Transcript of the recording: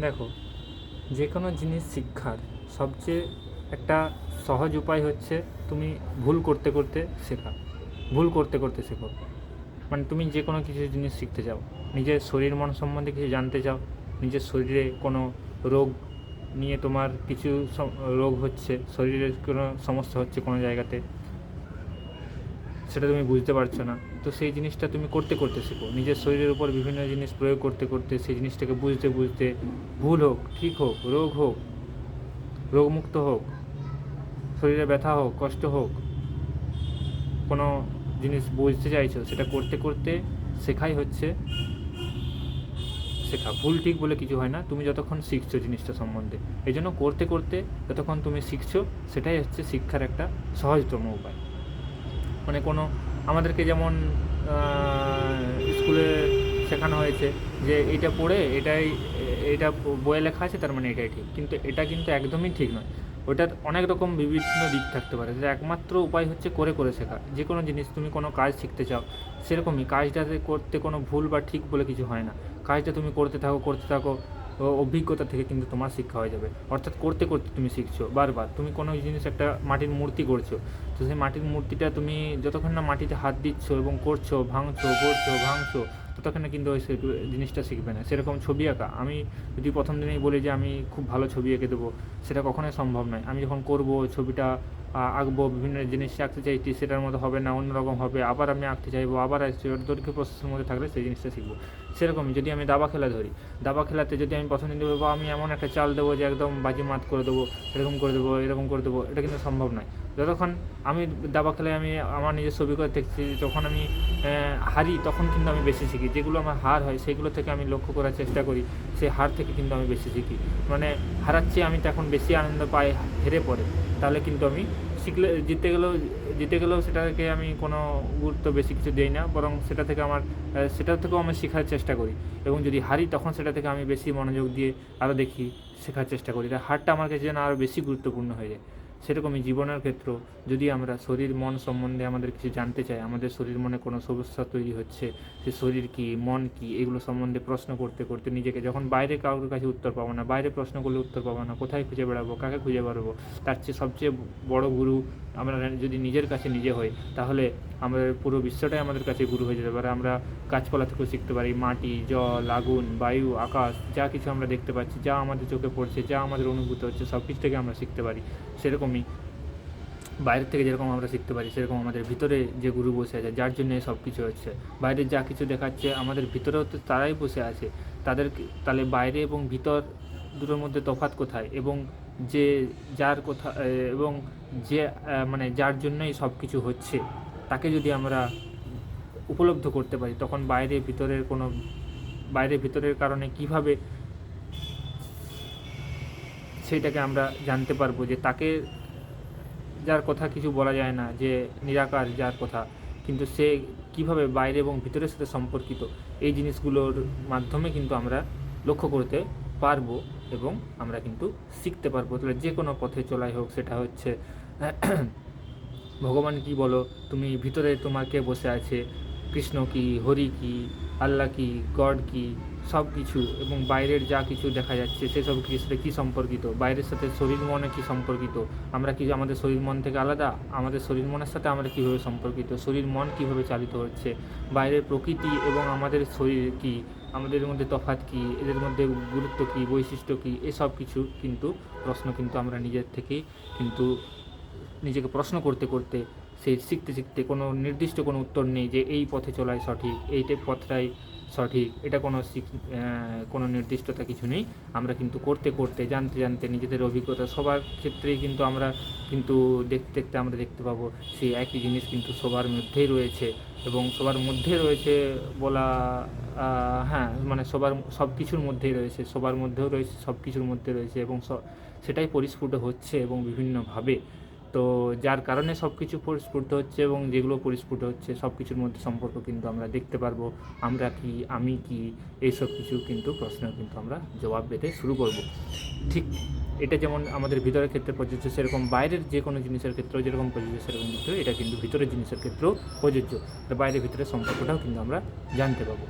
দেখো যে কোনো জিনিস শিক্ষার সবচেয়ে একটা সহজ উপায় হচ্ছে তুমি ভুল করতে করতে শেখা। ভুল করতে করতে শেখো। মানে তুমি যে কোনো কিছু জিনিস শিখতে চাও, নিজের শরীর মন সম্বন্ধে কিছু জানতে চাও, নিজের শরীরে কোনো রোগ নিয়ে তোমার কিছু রোগ হচ্ছে, শরীরের কোনো সমস্যা হচ্ছে কোনো জায়গাতে, সেটা তুমি বুঝতে পারছ না। তো সেই জিনিসটা তুমি করতে করতে শেখো। নিজের শরীরের উপর বিভিন্ন জিনিস প্রয়োগ করতে করতে সেই জিনিসটাকে বুঝতে বুঝতে ভুল হোক, ঠিক হোক, রোগ হোক, রোগমুক্ত হোক, শরীরে ব্যথা হোক, কষ্ট হোক, কোনো জিনিস বুঝতে চাইছো, সেটা করতে করতে শেখাই হচ্ছে। শেখা, ভুল ঠিক বলে কিছু হয় না, তুমি যতক্ষণ শিখছো জিনিসটা সম্বন্ধে। এই জন্য করতে করতে যতক্ষণ তুমি শিখছো, সেটাই হচ্ছে শিক্ষার একটা সহজতম উপায়। মানে কোনো আমাদেরকে যেমন স্কুলে শেখানো হয়েছে যে এটা পড়ে, এটাই এটা বইয়ে লেখা আছে, তার মানে এটাই ঠিক। কিন্তু এটা কিন্তু একদমই ঠিক নয়। ওটার অনেক রকম বিভিন্ন দিক থাকতে পারে। যে একমাত্র উপায় হচ্ছে করে করে শেখা। যে কোনো জিনিস তুমি কোনো কাজ শিখতে চাও, সেরকমই। কাজটাতে করতে কোনো ভুল বা ঠিক বলে কিছু হয় না। কাজটা তুমি করতে থাকো করতে থাকো অভিজ্ঞতা থেকে কিন্তু তোমার শিক্ষা হয়ে যাবে। অর্থাৎ করতে করতে তুমি শিখছো, বারবার। তুমি কোনো জিনিস একটা মাটির মূর্তি করছ তো সেই মাটির মূর্তিটা তুমি যতক্ষণ না মাটিতে হাত দিচ্ছ এবং করছ, ভাঙছো করছ ভাঙছো ততক্ষণ কিন্তু ওই জিনিসটা শিখবে না। সেরকম ছবি আঁকা। আমি যদি প্রথম দিনেই বলি যে আমি খুব ভালো ছবি এঁকে দেবো, সেটা কখনোই সম্ভব নয়। আমি যখন করব, ছবিটা আঁকবো, বিভিন্ন জিনিস আঁকতে চাইছি, সেটার মতো হবে না, অন্যরকম হবে, আবার আমি আঁকতে চাইব, আবার দৈর্ঘ্য প্রসেসের মধ্যে থাকলে সেই জিনিসটা শিখব। সেরকমই যদি আমি দাবা খেলা ধরি, দাবা খেলাতে যদি আমি প্রথম দিন দেবো বা আমি এমন একটা চাল দেবো যে একদম বাজি মাত করে দেবো, এরকম করে দেবো, এরকম করে দেবো, এটা কিন্তু সম্ভব নয়। যতক্ষণ আমি দাবা খেলে আমি আমার নিজের ছবি করে দেখছি, যখন আমি হারি, তখন কিন্তু আমি বেশি শিখি। যেগুলো আমার হার হয়, সেগুলো থেকে আমি লক্ষ্য করার চেষ্টা করি। সেই হার থেকে কিন্তু আমি বেশি শিখি। মানে হারাচ্ছি আমি তখন বেশি আনন্দ পাই হেরে পড়ে। তাহলে কিন্তু আমি শিখলে, জিতে গেলেও জিতে গেলেও সেটাকে আমি কোনো গুরুত্ব বেশি কিছু দিই না। বরং সেটা থেকে আমার সেটা থেকেও আমি শেখার চেষ্টা করি। এবং যদি হারি, তখন সেটা থেকে আমি বেশি মনোযোগ দিয়ে আরও দেখি, শেখার চেষ্টা করি। তাই হারটা আমার কাছে যেন আরও বেশি গুরুত্বপূর্ণ হয়ে যায়। সেরকমই জীবনের ক্ষেত্র যদি আমরা শরীর, মন সম্বন্ধে আমাদের কিছু জানতে চাই, আমাদের শরীর মনে কোনো সমস্যা তৈরি হচ্ছে, সে শরীর কি, মন কি, এগুলো সম্বন্ধে প্রশ্ন করতে করতে নিজেকে যখন বাইরে কারোর কাছে উত্তর পাবো না, বাইরে প্রশ্ন করলে উত্তর পাবো না, কোথায় খুঁজে বেড়াবো, কাকে খুঁজে বেড়াবো, তার চেয়ে সবচেয়ে বড় গুরু আমরা যদি নিজের কাছে নিজে হই, তাহলে আমাদের পুরো বিশ্বটাই আমাদের কাছে গুরু হয়ে যেতে পারে। আমরা গাছপালা থেকেও শিখতে পারি, মাটি, জল, আগুন, বায়ু, আকাশ, যা কিছু আমরা দেখতে পাচ্ছি, যা আমাদের চোখে পড়ছে, যা আমাদের অনুভূত হচ্ছে সব কিছু থেকে আমরা শিখতে পারি। সেরকমই বাইরের থেকে যেরকম আমরা শিখতে পারি, সেরকম আমাদের ভিতরে যে গুরু বসে আছে, যার জন্য সব কিছু হচ্ছে। বাইরে যা কিছু দেখাচ্ছে, আমাদের ভিতরেও তো তারাই বসে আছে। তাদের তাহলে বাইরে এবং ভিতর দুটোর মধ্যে তফাৎ কোথায়? এবং যে যার কথা এবং যে মানে যার জন্যই সব কিছু হচ্ছে, তাকে যদি আমরা উপলব্ধ করতে পারি, তখন বাইরে ভিতরের কোনো, বাইরে ভিতরের কারণে কীভাবে সেইটাকে আমরা জানতে পারব যে তাকে যার কথা কিছু বলা যায় না, যে নিরাকার যার কথা, কিন্তু সে কীভাবে বাইরে এবং ভিতরের সাথে সম্পর্কিত এই জিনিসগুলোর মাধ্যমে কিন্তু আমরা লক্ষ্য করতে পারব এবং আমরা কিন্তু শিখতে পারব। তাহলে যে কোনো পথে চলাই হোক, সেটা হচ্ছে ভগবান কি বলো, তুমি ভিতরে তোমার কে বসে আছে, কৃষ্ণ কি, হরি কি আল্লাহ কি, গড কি সব কিছু এবং বাইরের যা কিছু দেখা যাচ্ছে সেসব কিছুর সাথে কী সম্পর্কিত? বাইরের সাথে শরীর মনে কী সম্পর্কিত? আমরা কি আমাদের শরীর মন থেকে আলাদা? আমাদের শরীর মনের সাথে আমরা কীভাবে সম্পর্কিত? শরীর মন কীভাবে চালিত হচ্ছে? বাইরের প্রকৃতি এবং আমাদের শরীর কি? আমাদের মধ্যে তফাৎ কী? এদের মধ্যে গুরুত্ব কী? বৈশিষ্ট্য কী? এসব কিছু কিন্তু প্রশ্ন কিন্তু আমরা নিজের থেকেই কিন্তু নিজেকে প্রশ্ন করতে করতে সেই শিখতে শিখতে কোনো নির্দিষ্ট কোনো উত্তর নেই যে এই পথে চলাই সঠিক, এইটা পথটাই সঠিক, এটা কোনো কোনো নির্দিষ্টতা কিছু নেই। আমরা কিন্তু করতে করতে, জানতে জানতে নিজেদের অভিজ্ঞতা সবার ক্ষেত্রেই কিন্তু আমরা কিন্তু দেখতে দেখতে আমরা দেখতে পাবো। সেই একই জিনিস কিন্তু সবার মধ্যেই রয়েছে এবং সবার মধ্যে রয়েছে বলা হ্যাঁ মানে সবার, সব কিছুর মধ্যেই রয়েছে, সবার মধ্যেও রয়েছে, সব কিছুর মধ্যে রয়েছে এবং সেটাই পরিস্ফুট হচ্ছে এবং বিভিন্নভাবে। তো যার কারণে সব কিছু পরিস্ফুট হচ্ছে এবং যেগুলো পরিস্ফুট হচ্ছে সব কিছুর মধ্যে সম্পর্ক কিন্তু আমরা দেখতে পারব। আমরা কি, আমি কি, এইসব কিছু কিন্তু, প্রশ্নের কিন্তু আমরা জবাব পেতে শুরু করব। ঠিক এটা যেমন আমাদের ভিতরের ক্ষেত্রে প্রযোজ্য, সেরকম বাইরের যে কোনো জিনিসের ক্ষেত্রেও যেরকম প্রযোজ্য, সেরকম কিন্তু এটা কিন্তু ভিতরের জিনিসের ক্ষেত্রেও প্রযোজ্য। বাইরের বাইরে ভিতরের সম্পর্কটাও কিন্তু আমরা জানতে পাবো।